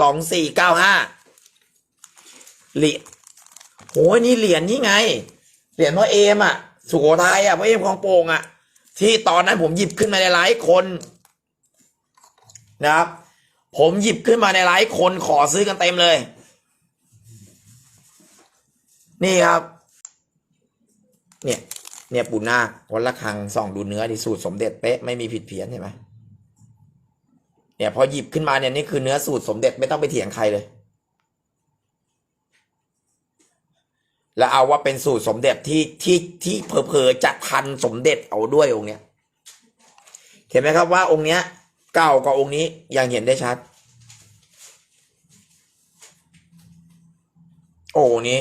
สองสี่เก้าห้าเหรียญโหนี่เหรียญนี่ไง เหรียญพ่อเอมอะ สุโขทัยอะพ่อเอมคลองโป่งอะ ที่ตอนนั้นผมหยิบขึ้นมาในไลฟ์คนนะครับ ผมหยิบขึ้นมาในไลฟ์คนขอซื้อกันเต็มเลย นี่ครับ เนี่ย เนี่ยปูนาวัดละคังส่องดูเนื้อที่สูตรสมเด็จเป๊ะไม่มีผิดเพี้ยนใช่ไหม เนี่ยพอหยิบขึ้นมาเนี่ยนี่คือเนื้อสูตรสมเด็จไม่ต้องไปเถียงใครเลย แล้วเอาว่าเป็นสูตรสมเด็จที่ที่ที่เพอๆจะทันสมเด็จเอาด้วยองค์เนี้ยเห็นไหมครับว่าองค์เนี้ยเก่ากว่าองค์นี้ยังเห็นได้ชัด โอ้นี้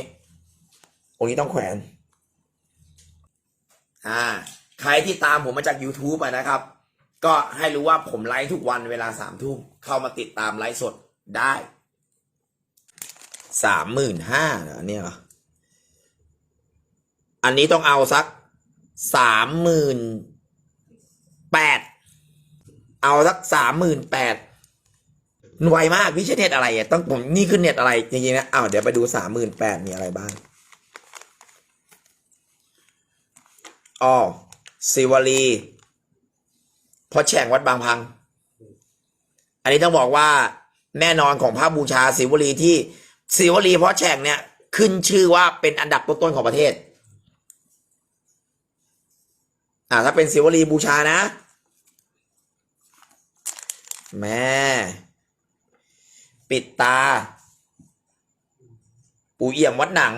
องค์นี้ต้องแขวน อ่า ใครที่ตามผมมาจาก YouTube อะนะครับ ก็ให้รู้ว่าผมไลฟ์ทุกวันเวลาสามทุ่มเข้ามาติดตามไลฟ์สดได้สามหมื่นห้าเนี่ยอันนี้ต้องเอาสักสามหมื่นแปดเอาสักสามหมื่นแปดไวมากพี่ใช้เน็ตอะไรอะต้องผมนี่คือเน็ตอะไรจริงๆนะอ้าวเดี๋ยวไปดูสามหมื่นแปดมีอะไรบ้างอ๋อศิว ลีพอแฉ่งวัดบางพัง อันนี้ต้องบอกว่าแน่นอนของพระบูชาศิวลีที่ศิวลีเพราะแฉ่งเนี่ย ขึ้นชื่อว่าเป็นอันดับต้นๆของประเทศ อ่าถ้าเป็นศิวลีบูชานะ แม่ปิดตา ปูเอี่ยมวัดหนัง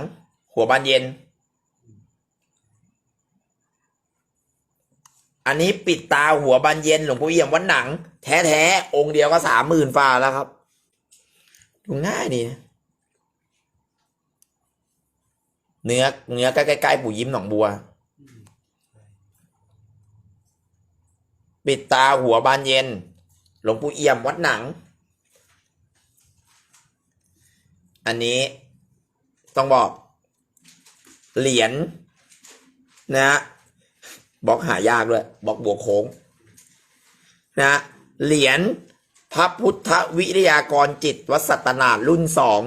หัวบานเย็น อันนี้ปิดตาหัวบานเย็นหลวงปู่เอี่ยมวัดหนัง แท้ๆองค์เดียวก็สามหมื่นฝ่าแล้วครับ ดูง่ายดีนะเนื้อเนื้อใกล้ๆปู่ยิ้มหนองบัว ปิดตาหัวบานเย็น หลวงปู่เอี่ยมวัดหนัง อันนี้ต้องบอก เหรียญนะฮะ บล็อกหายากด้วยบล็อกบวกโค้งนะเหรียญพระพุทธวิทยากรจิตวัสัตนารุ่นสอง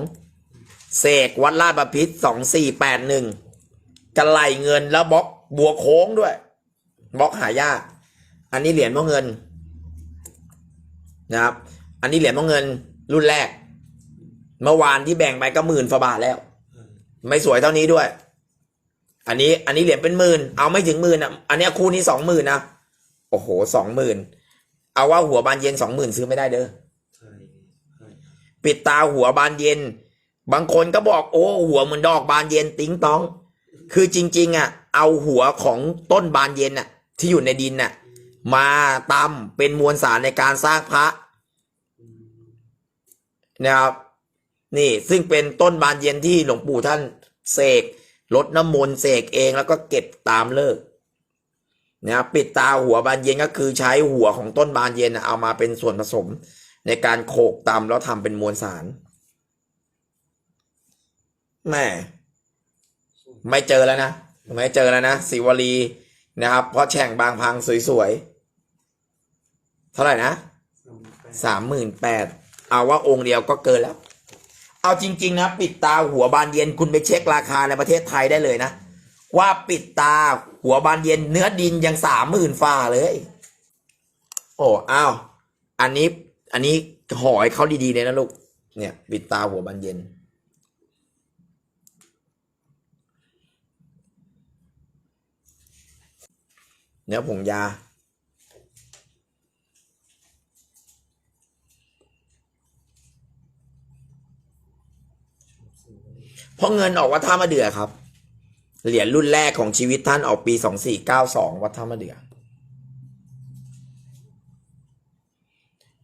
เสกวัดลาดประพิษสองสี่แปดหนึ่งกระไหลเงินแล้วบล็อกบวกโค้งด้วยบล็อกหายาก อันนี้เหรียญพ่อเงินนะครับ อันนี้เหรียญพ่อเงินรุ่นแรก เมื่อวานที่แบ่งไปก็หมื่นฝาบาทแล้ว ไม่สวยเท่านี้ด้วย อันนี้อันนี้เหรียญเป็นหมื่นเอาไม่ถึงหมื่นอะอันเนี้ยคู่นี้สองหมื่นนะโอ้โหสองหมื่นเอาว่าหัวบานเย็นสองหมื่นซื้อไม่ได้เด้อปิดตาหัวบานเย็น บางคนก็บอกโอ้หัวเหมือนดอกบานเย็นติ้งต้อง คือจริง ๆ อะ เอาหัวของต้นบานเย็นอะ ที่อยู่ในดินน่ะ มาตำเป็นมวลสารในการสร้างพระนะครับนี่ซึ่งเป็นต้นบานเย็นที่หลวงปู่ท่านเสก ลดน้ำมนต์เสกเองแล้วก็เก็บตามเลิกนะครับปิดตาหัวบานเย็นก็คือใช้หัวของต้นบานเย็นเอามาเป็นส่วนผสม ในการโขกตำแล้วทำเป็นมวลสารแม่ไม่เจอแล้วนะไม่เจอแล้วนะสิวลีนะครับ เพราะแฉ่งบางพังสวยๆ เท่าไหร่นะสามหมื่นแปดเอาว่าองค์เดียวก็เกินแล้ว เอาจริง ๆ นะ ปิดตาหัวบานเย็นคุณไปเช็คราคาในประเทศไทยได้เลยนะ ว่าปิดตาหัวบานเย็นเนื้อดินยังสามหมื่นฝ่าเลย โอ้อ้าวอันนี้ อันนี้หอยเขาดีๆเลยนะลูก เนี่ย ปิดตาหัวบานเย็น เนื้อผงยา เพราะเงินออกวัดท่ามะเดือครับ เหรียญรุ่นแรกของชีวิตท่านออกปีสองสี่เก้าสองวัดท่ามะเดือ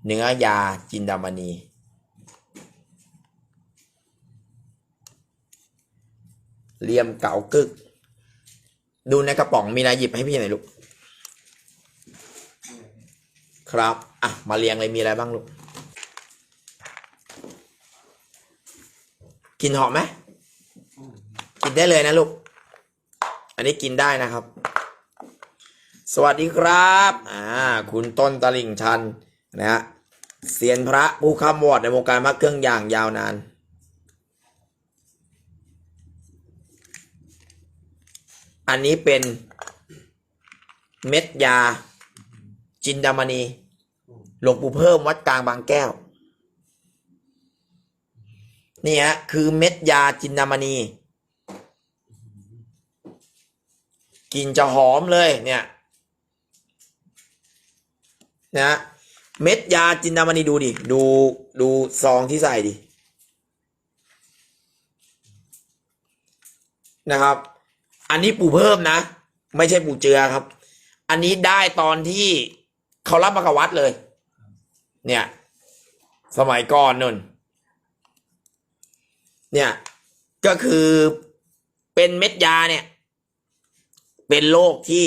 เนื้อยาจินดามณีเลี่ยมเก๋ากึก ดูในกระป๋องมีอะไรหยิบให้พี่หน่อยลูก ครับ อะ มาเรียงเลยมีอะไรบ้างลูก กินหอมไหม ได้เลยนะลูก อันนี้กินได้นะครับ สวัสดีครับอ่าคุณต้นตลิ่งชันนะฮะเซียนพระผู้ข้ามวอดในวงการพระเครื่องอย่างยาวนานอันนี้เป็นเม็ดยา จินดามณีหลวงปู่เพิ่มวัดกลางบางแก้ว นี่ฮะคือเม็ดยาจินดามณี กลิ่นจะหอมเลยเนี่ยนะเม็ดยาจินดามณีดูดิ ดูดูซองที่ใส่ดิ นะครับ อันนี้ปู่เพิ่มนะ ไม่ใช่ปู่เจือครับ อันนี้ได้ตอนที่เขารับมากับวัดเลย เนี่ย สมัยก่อนนุ่น เนี่ย ก็คือเป็นเม็ดยาเนี่ย เป็นโรคที่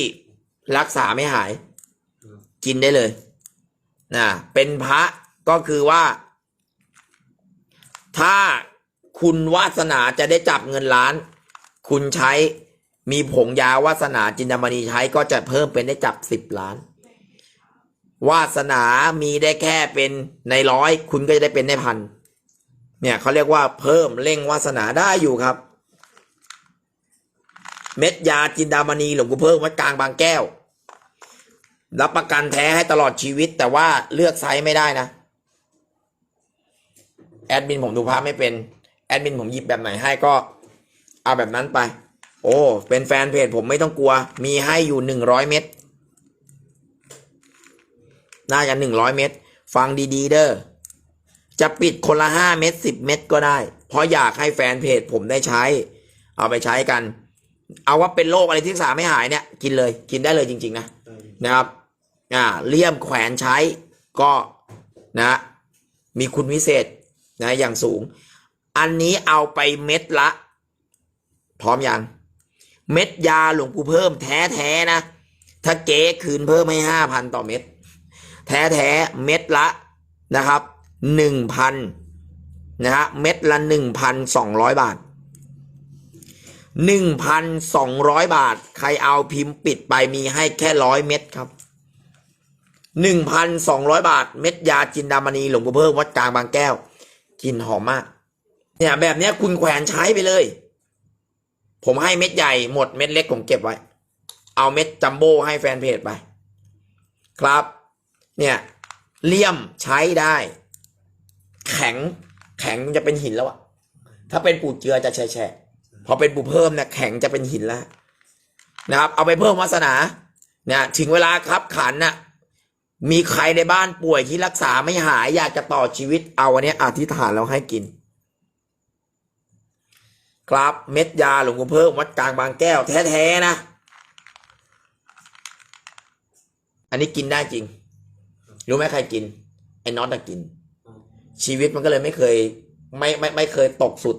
รักษาไม่หาย กินได้เลยนะเป็นพระก็คือว่า ถ้าคุณวาสนาจะได้จับเงินล้าน คุณใช้มีผงยาวาสนาจินดามณีใช้ก็จะเพิ่มเป็นได้จับสิบล้าน วาสนามีได้แค่เป็นในร้อย คุณก็จะได้เป็นในพันเนี่ยเขาเรียกว่าเพิ่มเร่งวาสนาได้อยู่ครับ เม็ดยาจินดามณีหลวงปู่เพิ่มวัดกลางบางแก้ว รับประกันแท้ให้ตลอดชีวิต แต่ว่าเลือกไซส์ไม่ได้นะ แอดมินผมดูภาพไม่เป็น แอดมินผมหยิบแบบไหนให้ก็ เอาแบบนั้นไป โอ้ เป็นแฟนเพจผมไม่ต้องกลัว มีให้อยู่หนึ่งร้อยเม็ดน่าจะหนึ่งร้อยเม็ดฟังดีๆ เด้อจะปิดคนละห้าเม็ดสิบเม็ดก็ได้ เพราะอยากให้แฟนเพจผมได้ใช้ เอาไปใช้กัน เอาว่าเป็นโรคอะไรที่รักษาไม่หายเนี่ย กินเลยกินได้เลยจริง ๆ นะได้นะครับ อ่าเลี่ยมแขวนใช้ก็นะ มีคุณวิเศษนะอย่างสูง อันนี้เอาไปเม็ดละ พร้อมยัง เม็ดยาหลวงปู่เพิ่มแท้แท้ๆนะ ถ้าเก๊คืนเพิ่มให้ห้าพันต่อเม็ดแท้แท้ๆเม็ดละนะครับหนึ่งพันนะฮะเม็ดละหนึ่งพันสองร้อยบาท หนึ่งพันสองร้อยบาท ใครเอาพิมพ์ปิดไปมีให้แค่ร้อยเม็ดครับหนึ่งพันสองร้อยบาท เม็ดยาจินดามณีหลวงปู่เพิ่มวัดกลางบางแก้วกลินหอมมาก เนี่ยแบบเนี้ยคุณแขวนใช้ไปเลย ผมให้เม็ดใหญ่หมดเม็ดเล็กผมเก็บไว้ เอาเม็ดจัมโบ้ให้แฟนเพจไป ครับ เนี่ยเลี่ยมใช้ได้ แข็งแข็งจะเป็นหินแล้วอะถ้าเป็นปูเจือจะแฉะ พอเป็นปูเพิ่มเนี่ยแข็งจะเป็นหินแล้วนะครับ เอาไปเพิ่มวาสนาเนี่ยถึงเวลาครับขันน่ะมีใครในบ้านป่วยที่รักษาไม่หายอยากจะต่อชีวิตเอาวันนี้อธิษฐานแล้วให้กิน ครับเม็ดยาหลวงปู่เพิ่มวัดกลางบางแก้วแท้ๆนะ อันนี้กินได้จริง รู้ไหมใครกิน ไอ้น็อตอะกิน ชีวิตมันก็เลยไม่เคย ไม่ไม่ไม่เคยตกสุด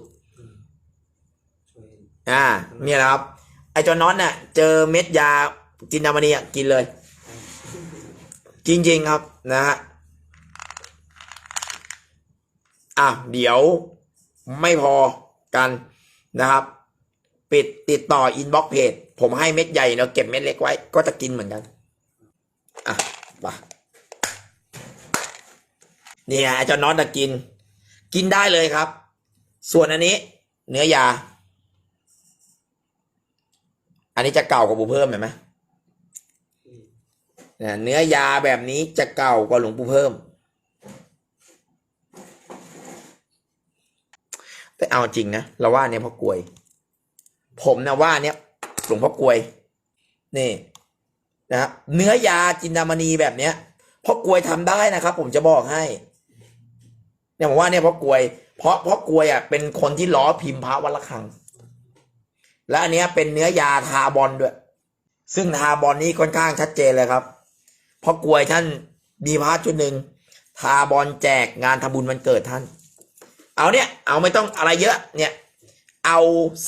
อ่าเนี่ยนะครับ ไอ้จอนน็อตเนี่ยเจอเม็ดยาจินดามณีอะกินเลย จริงๆครับนะฮะอะเดี๋ยวไม่พอกันนะครับ ปิดติดต่ออินบ็อกเพจผมให้เม็ดใหญ่แล้วเก็บเม็ดเล็กไว้ ก็จะกินเหมือนกัน อะไปนี่ไงไอ้เจ้าน็อตอะกิน กินได้เลยครับ ส่วนอันนี้ เนื้อยา อันนี้จะเก่ากว่าบุเพิ่มเห็นไหมเนื้อยาแบบนี้จะเก่ากว่าหลวงปู่เพิ่ม แต่เอาจริงนะเราว่าเนี่ยพ่อกลวย ผมนะว่าเนี่ยหลวงพ่อกลวย นี่นะเนื้อยาจินดามณีแบบเนี้ยพ่อกลวยทำได้นะครับ ผมจะบอกให้เนี่ยผมว่าเนี่ยพ่อกลวย เพราะพ่อกลวยอะเป็นคนที่ล้อพิมพ์พระวัดละคัง และอันนี้เป็นเนื้อยาทาบอลด้วย ซึ่งทาบอลนี้ค่อนข้างชัดเจนเลยครับ เพราะกลวยท่านมีพาร์ทชุดหนึ่งทาบอลแจกงานทำบุญวันเกิดท่าน เอาเนี่ย เอาไม่ต้องอะไรเยอะเนี่ย เอา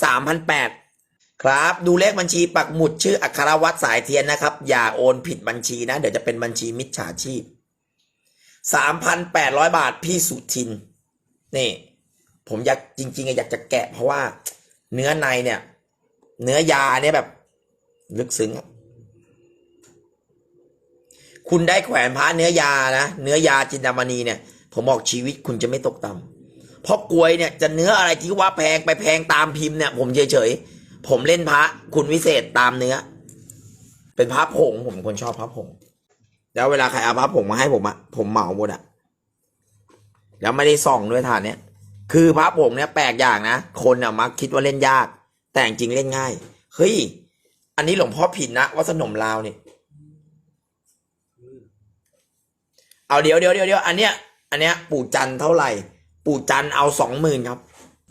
สามพันแปดครับ ดูเลขบัญชีปักหมุดชื่ออัครวัตรสายเทียนนะครับ อย่าโอนผิดบัญชีนะ เดี๋ยวจะเป็นบัญชีมิจฉาชีพสามพันแปดร้อยบาทพี่สุทิน นี่ ผมอยากจริงๆอยากจะแกะเพราะว่าเนื้อในเนี่ย เนื้อยาเนี่ยแบบ ลึกซึ้งคุณได้แขวนพระเนื้อยานะเนื้อยาจินดามณีเนี่ย ผมบอกชีวิตคุณจะไม่ตกต่ำเพราะกลวยเนี่ยจะเนื้ออะไรที่ว่าแพงไปแพงตามพิมพ์เนี่ยผมเฉยๆผมเล่นพระคุณวิเศษตามเนื้อ เป็นพระผงผมคนชอบพระผงแล้วเวลาใครเอาพระผงมาให้ผมอะผมเหมาหมดอะแล้วไม่ได้ส่องด้วยฐานเนี้ยคือพระผงเนี่ยแปลกอย่างนะคนอะมักคิดว่าเล่นยาก แต่จริงเล่นง่าย เฮ้ย อันนี้หลวงพ่อผิดนะวัดสนมลาวเนี่ยเอาเดี๋ยวเดี๋ยวเดี๋ยวเดี๋ยวอันเนี้ย อันเนี้ย ปู่จันเท่าไหร่ ปู่จันเอาสองหมื่นครับ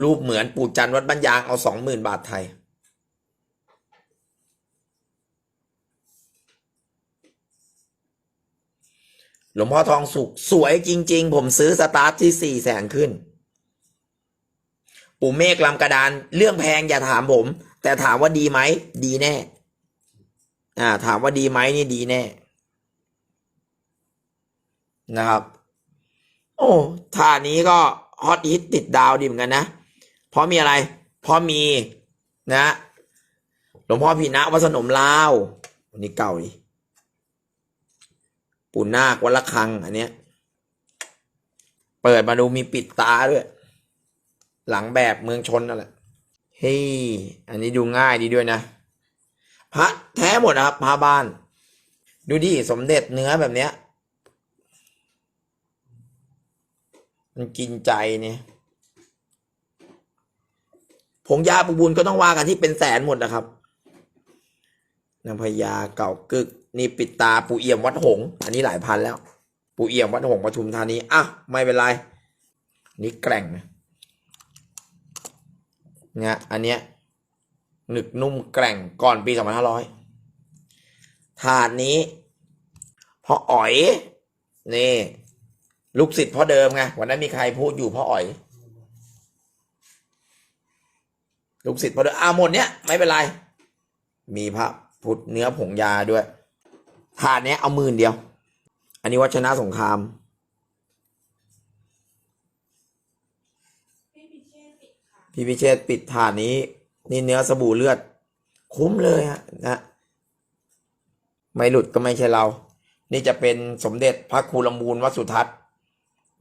รูปเหมือนปู่จันวัดบ้านยางเอาสองหมื่นบาทไทย หลวงพ่อทองสุขสวยจริง ๆ ผมซื้อสตาร์ทที่สี่แสนขึ้น ปู่เมฆลำกระดาน เรื่องแพงอย่าถามผม แต่ถามว่าดีไหม ดีแน่ อ่า ถามว่าดีไหมนี่ดีแน่ นะครับ โอ้ท่านี้ก็ฮอตฮิตติดดาวดีเหมือนกันนะ เพราะมีอะไร เพราะมีนะหลวงพ่อพีนะวัสนมลาววันนี้เก่าดิปู่นาควัดละคัง อันเนี้ย เปิดมาดูมีปิดตาด้วย หลังแบบเมืองชนนั่นแหละเฮ้ยอันนี้ดูง่ายดีด้วยนะพระแท้หมดนะครับพระบ้าน ดูดิสมเด็จเนื้อแบบเนี้ย มันกินใจเนี่ยผงยาปูบุญก็ต้องว่ากันที่เป็นแสนหมดนะครับนางพญาเก่ากึก นี่ปิดตาปูเอี่ยมวัดหง อันนี้หลายพันแล้ว ปูเอี่ยมวัดหงปทุมธานีอะไม่เป็นไร นี่แกร่งนะ นี่ยอันเนี้ยหนึกนุ่มแกร่งก่อนปีสองพันห้าร้อยถาดนี้พ่ออ๋อยนี่ลูกศิษย์พ่อเดิมไงวันนั้นมีใครพูดอยู่พ่ออ๋อย ลูกศิษย์พ่อเดิมอาหมดเนี้ยไม่เป็นไร มีพระพุทธเนื้อผงยาด้วยถาดเนี้ยเอาหมื่นเดียว อันนี้วัชนะสงคราม พี่พิเชษปิดถาดนี้ นี่เนื้อสบู่เลือด คุ้มเลยฮะนะไม่หลุดก็ไม่ใช่เรา นี่จะเป็นสมเด็จพระครูลำมูลวัสุทัศน์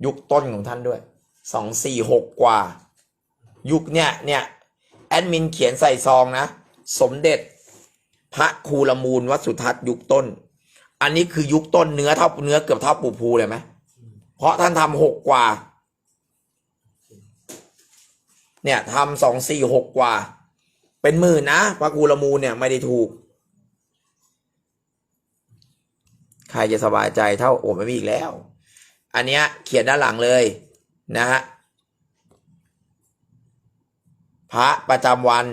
ยุคต้นของท่านด้วยสองสี่หกกว่า ยุคเนี้ยเนี่ยแอดมินเขียนใส่ซองนะ สมเด็จพระครูลำมูลวัสุทัศน์ยุคต้น อันนี้คือยุคต้นเนื้อเท่าเนื้อเกือบเท่าปู่ภูเลยไหมเพราะท่านทำหกกว่า เนี่ยทำสองสี่หกกว่า เป็นหมื่นนะพระครูลมูลเนี่ยไม่ได้ถูก ใครจะสบายใจเท่าโอ้ไม่มีอีกแล้ว อันเนี้ยเขียนด้านหลังเลยนะฮะพระประจำวัน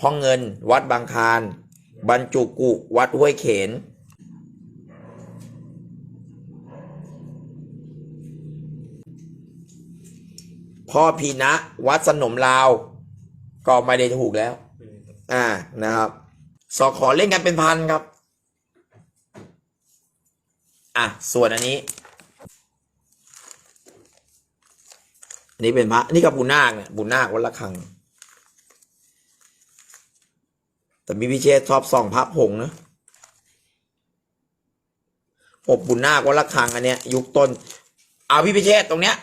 พ่อเงิน วัดบางคาร บรรจุกุวัดห้วยเขน พ่อพีนะ วัดสนมลาว ก็ไม่ได้ถูกแล้ว อ่านะครับ สอขอเล่นกันเป็นพันครับ อะ ส่วนอันนี้อันนี้เป็นพระนี่ก็ปูนาคเนี่ยปูนาควัดละคัง แต่มีพิเชษชอบส่องพระผงนะอบบุญนาควัดละคังอันเนี้ย ยุคต้น เอาพี่พิเชษตรงเนี้ย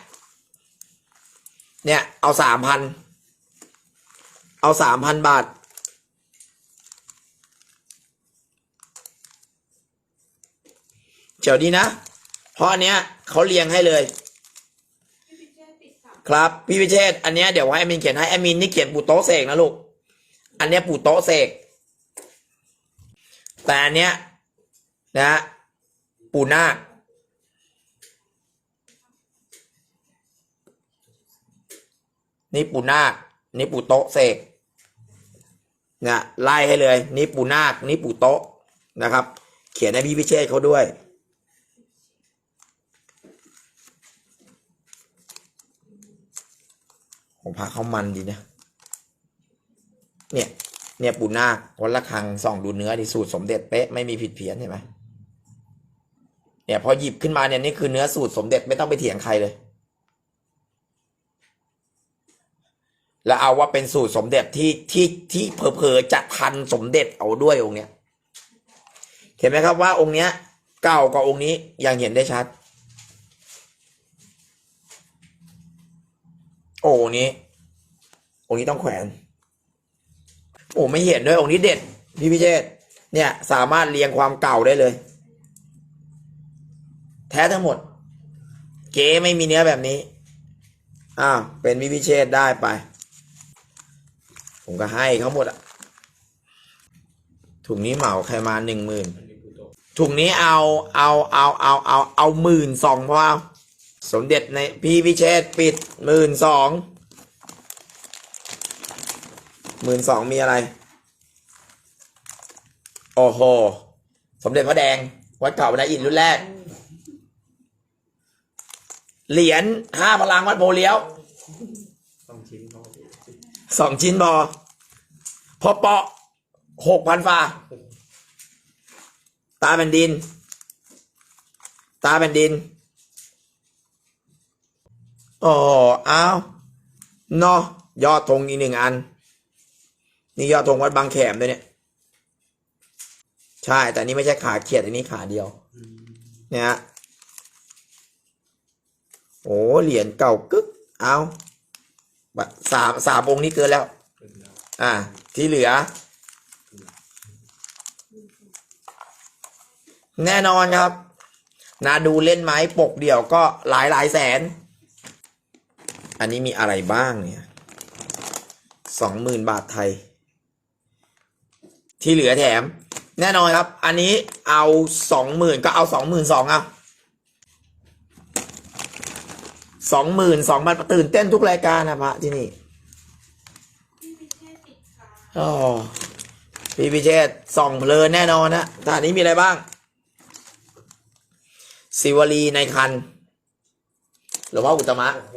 เนี่ย เอาสามพัน เอาสามพันบาทเดี๋ยวนี้นะ เพราะอันเนี้ยเขาเรียงให้เลย ครับ พี่พิเชษอันเนี้ยเดี๋ยวให้แอมินเขียนให้แอมินนี่เขียนปู่โต๊ะเสกนะลูก อันเนี้ยปู่โต๊ะเสก แต่อันเนี้ยนะ ปู่นาค นี่ปูนาคนี่ปูโตะเสกเนี่ยไล่ให้เลย นี่ปูนาคนี่ปูโตะนะครับ เขียนให้พี่พิเชษเขาด้วยผมพาเขามันดีนะ เนี่ย เนี่ยปูนาควัดละคังส่องดูเนื้อดิสูตรสมเด็จเป๊ะไม่มีผิดเพี้ยนเห็นไหมเนี่ยพอหยิบขึ้นมาเนี่ยนี่คือเนื้อสูตรสมเด็จไม่ต้องไปเถียงใครเลย แล้วเอาว่าเป็นสูตรสมเด็จที่ที่ที่เพอเพอๆจะทันสมเด็จเอาด้วยองค์เนี้ย เห็นไหมครับว่าองค์เนี้ย เก่ากว่าองค์นี้ยังเห็นได้ชัด โอ้นี้ องค์นี้ต้องแขวน โอ้ไม่เห็นด้วยองค์นี้เด็ด พี่พิเชษเนี่ย สามารถเรียงความเก่าได้เลย แท้ทั้งหมด เก๋ไม่มีเนื้อแบบนี้ อ้าว เป็นพี่พิเชษได้ไป ผมก็ให้เขาหมดอะถุงนี้เหมาใครมาหนึ่งหมื่นถุงนี้เอาเอาเอาเอาเอาเอาหมื่นสองพอเอาสมเด็จในพี่พิเชษปิดหมื่นสองหมื่นสองมีอะไร โอ้โห สมเด็จพระแดง วัดเก่าบรรดาอินรุ่นแรก เหรียญห้าพลังวัดโพเลี้ยวต้องชิ้นเขาสิสองชิ้นพอ พอเปาะหกพันฟ้า ตาแผ่นดิน ตาแผ่นดินโอ้เอาเนาะยอดธงอีกหนึ่งอัน นี่ยอดธงวัดบางแขมด้วยเนี่ย ใช่ แต่นี่ไม่ใช่ขาเขียดอันนี้ขาเดียว เนี่ยฮะโอ้เหรียญเก่ากึก เอาบัตรสามสามองค์นี้เกินแล้ว อ่า ที่เหลือ แน่นอนครับ นาดูเล่นไหมปกเดี่ยวก็หลายหลายแสน อันนี้มีอะไรบ้างเนี่ยสองหมื่นบาทไทย ที่เหลือแถม แน่นอนครับ อันนี้เอาสองหมื่นก็เอาสองหมื่นสองเอาสองหมื่นสองพันตื่นเต้นทุกรายการนะพระที่นี่ พี่พิเชษปิดค่ะ อ๋อพี่พิเชษส่องเพลินแน่นอนนะแต่อันนี้มีอะไรบ้าง สิวลีในคัน หรือว่าอุตตมะโอ้โห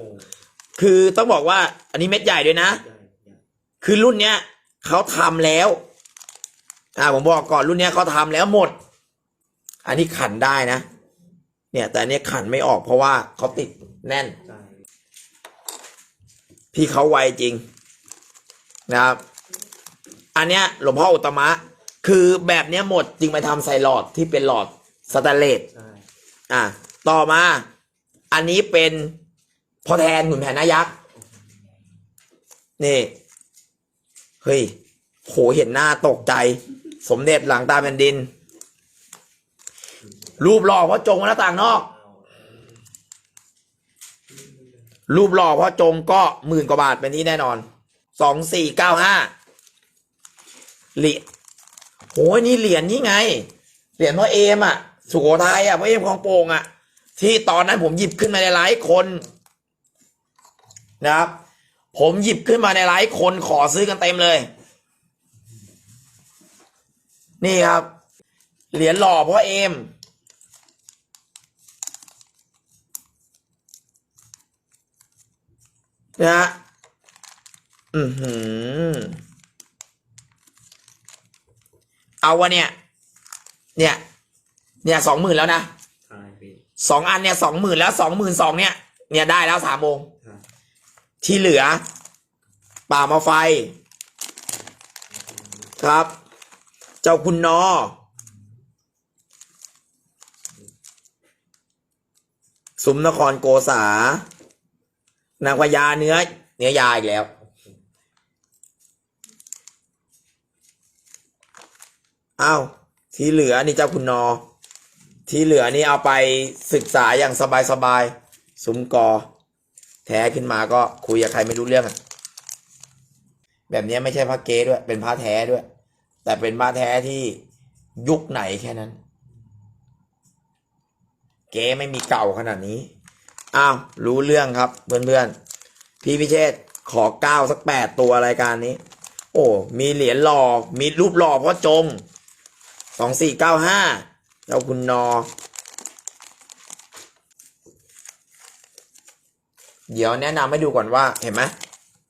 คือต้องบอกว่า อันนี้เม็ดใหญ่ด้วยนะใหญ่ใหญ่คือรุ่นเนี้ยเขาทำแล้ว อ่าผมบอกก่อนรุ่นเนี้ยเขาทำแล้วหมด อันนี้ขันได้นะ เนี่ย แต่อันเนี้ยขันไม่ออกเพราะว่าเขาติดแน่นใช่พี่เขาไวจริงนะครับ อันเนี้ยหลวงพ่ออุตตมะ คือแบบเนี้ยหมดจึงไปทำใส่หลอดที่เป็นหลอดสแตนเลสใช่อะต่อมา อันนี้เป็นพอแทนหุ่นแผนนายักษ์นี่ เฮ้ยโหเห็นหน้าตกใจ สมเด็จหลังตาแผ่นดิน รูปหล่อเพราะจงหน้าต่างนอกเอารูปหล่อเพราะจงก็หมื่นกว่าบาทเป็นที่แน่นอน สองสี่เก้าห้า เหรียญโหนี่เหรียญนี่ไง เหรียญพ่อเอมอะ สุโขทัยอะพ่อเอมของโป่งอะ ที่ตอนนั้นผมหยิบขึ้นมาในไลฟ์คนนะครับ ผมหยิบขึ้นมาในไลฟ์คนขอซื้อกันเต็มเลย นี่ครับ เหรียญหล่อพ่อเอมนะฮะอือหือ เอาวะเนี่ย เนี่ย เนี่ยสองหมื่นแล้วนะใช่พี่สองอันเนี่ยสองหมื่นแล้วสองหมื่นสองเนี่ย เนี่ยได้แล้วสามองค์ใช่ที่เหลือ ป่ามาไฟ ครับ เจ้าคุณนอ สุมนครโกษานางพญาเนื้อ เนื้อยาอีกแล้ว อ้าวที่เหลือนี่เจ้าคุณนอ ที่เหลือนี่เอาไปศึกษาอย่างสบายๆสุมกอ แท้ขึ้นมาก็คุยกับใครไม่รู้เรื่องแบบนี้ไม่ใช่พระเก๊ด้วย เป็นพระแท้ด้วย แต่เป็นพระแท้ที่ยุคไหนแค่นั้น เก๊ไม่มีเก่าขนาดนี้อ้าวรู้เรื่องครับเพื่อนๆพี่พิเชษขอเก้าสักแปดตัวรายการนี้ โอ้ มีเหรียญหล่อมีรูปหล่อพ่อจง สองสี่เก้าห้าเจ้าคุณนอ เดี๋ยวแนะนำให้ดูก่อนว่าเห็นไหม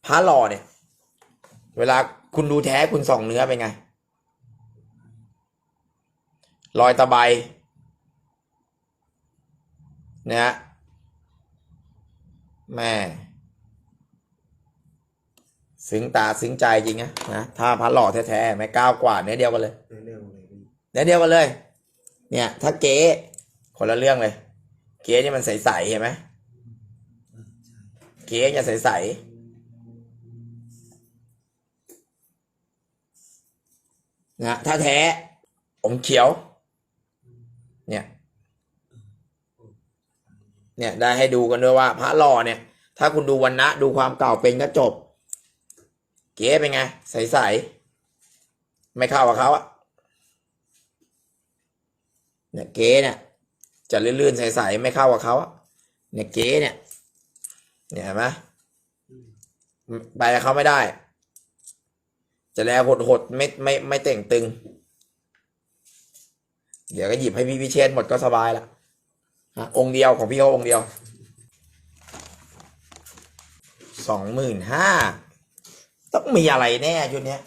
พระหล่อเนี่ย เวลาคุณดูแท้คุณส่องเนื้อเป็นไง รอยตะไบนะฮะแม่ซึ้งตาซึ้งใจจริงนะนะถ้าพระหล่อแท้ๆไม่ก้าวกว่าเนื้อเดียวกันเลย เรื่องเลยพี่เนื้อเดียวกันเลย เนี่ย ถ้าเก๊คนละเรื่องเลย เก๊นี่มันใสๆเห็นไหมเก๊จะใสๆนะถ้าแท้อมเขียว เนี่ย เนี่ยได้ให้ดูกันด้วยว่า พระหล่อเนี่ย ถ้าคุณดูวันนะดูความเก่าเป็นก็จบ เก๊เป็นไง ใส ๆ ไม่เข้ากับเขาอะ เนี่ยเก๊เนี่ยจะลื่นๆใสๆไม่เข้ากับเขาอะเนี่ยเก๊เนี่ยเนี่ยเห็นไหมไปกับเขาไม่ได้ จะแล้วหดๆไม่ไม่ไม่เต่งตึง เดี๋ยวก็หยิบให้พี่พิเชษหมดก็สบายละฮะองค์เดียวของพี่เขาองค์เดียวสองหมื่นห้าต้องมีอะไรแน่ชุดเนี้ย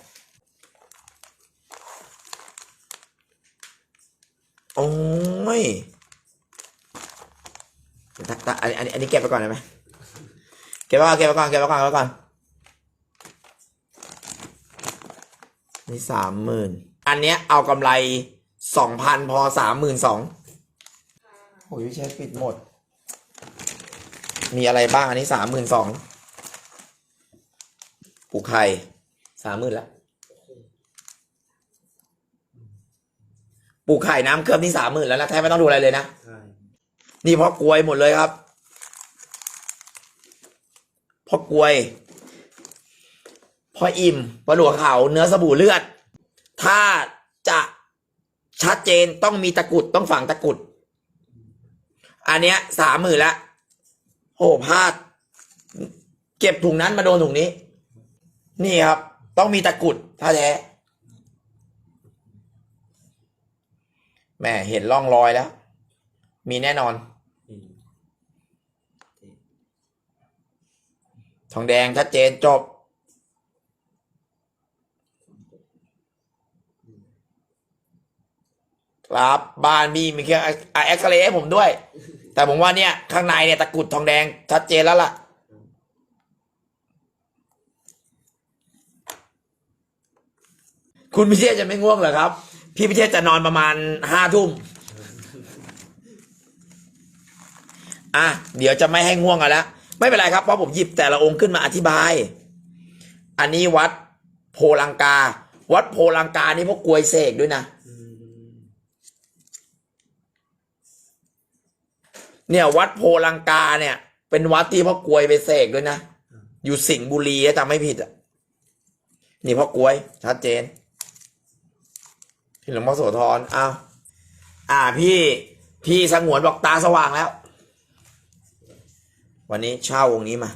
โอ้ยตตอันอันอันนี้เก็บไปก่อนได้ไหมเก็บไว้ก่อนเก็บไว้ก่อนเก็บไว้ก่อนเก็บไว้ก่อนนี่สามหมื่นอันเนี้ยเอากำไรสองพันพอสามหมื่นสองโอ้ยใช้ปิดหมด มีอะไรบ้างอันนี้สามหมื่นสองปลูกไข่สามหมื่นและ ปลูกไข่น้ำเคลือบนี่สามหมื่นแล้วนะแทบไม่ต้องดูอะไรเลยนะ ใช่นี่เพราะกลวยหมดเลยครับเพราะกลวยเพราะอิ่มเพราะหลวงเขาเนื้อสบู่เลือด ถ้าจะชัดเจนต้องมีตะกรุดต้องฝังตะกรุด อันเนี้ยสามหมื่นละโอ้พลาด เก็บถุงนั้นมาโดนถุงนี้ นี่ครับ ต้องมีตะกรุดถ้าแท้ แหม่เห็นร่องรอยแล้ว มีแน่นอนอืมทองแดงชัดเจนจบ ครับบ้านมีมีเครื่องอะเอ็กซเรย์ให้ผมด้วย แต่ผมว่าเนี่ย ข้างในเนี่ยตะกรุดทองแดงชัดเจนแล้วล่ะคุณพิเชษจะไม่ง่วงเหรอครับ พี่พิเชษจะนอนประมาณห้าทุ่มอะเดี๋ยวจะไม่ให้ง่วงกันแล้วไม่เป็นไรครับเพราะผมหยิบแต่ละองค์ขึ้นมาอธิบาย อันนี้วัดโพลังกา วัดโพลังกานี่พวกกลวยเสกด้วยนะเนี่ย วัดโพลังกาเนี่ย เป็นวัดที่พ่อกลวยไปเสกด้วยนะอยู่สิงห์บุรีถ้าจำไม่ผิดอะนี่พ่อกลวยชัดเจน พี่หลวงพ่อโสธรอ้าวอ่าพี่พี่สงวนบอกตาสว่างแล้ว วันนี้เช่าองค์นี้มา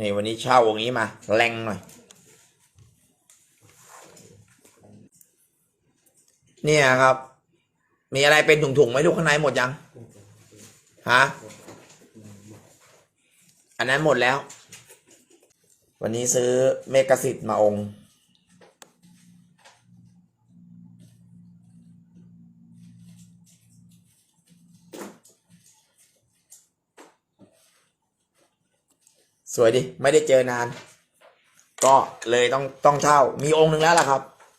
นี่วันนี้เช่าองค์นี้มา แรงหน่อย เนี่ยครับ มีอะไรเป็นถุงๆไหมลูกข้างในหมดยัง ฮะ อันนั้นหมดแล้ว วันนี้ซื้อเมกสิทธิ์มาองค์สวยดิ ไม่ได้เจอนาน ก็เลยต้องต้องเช่า มีองค์หนึ่งแล้วล่ะครับ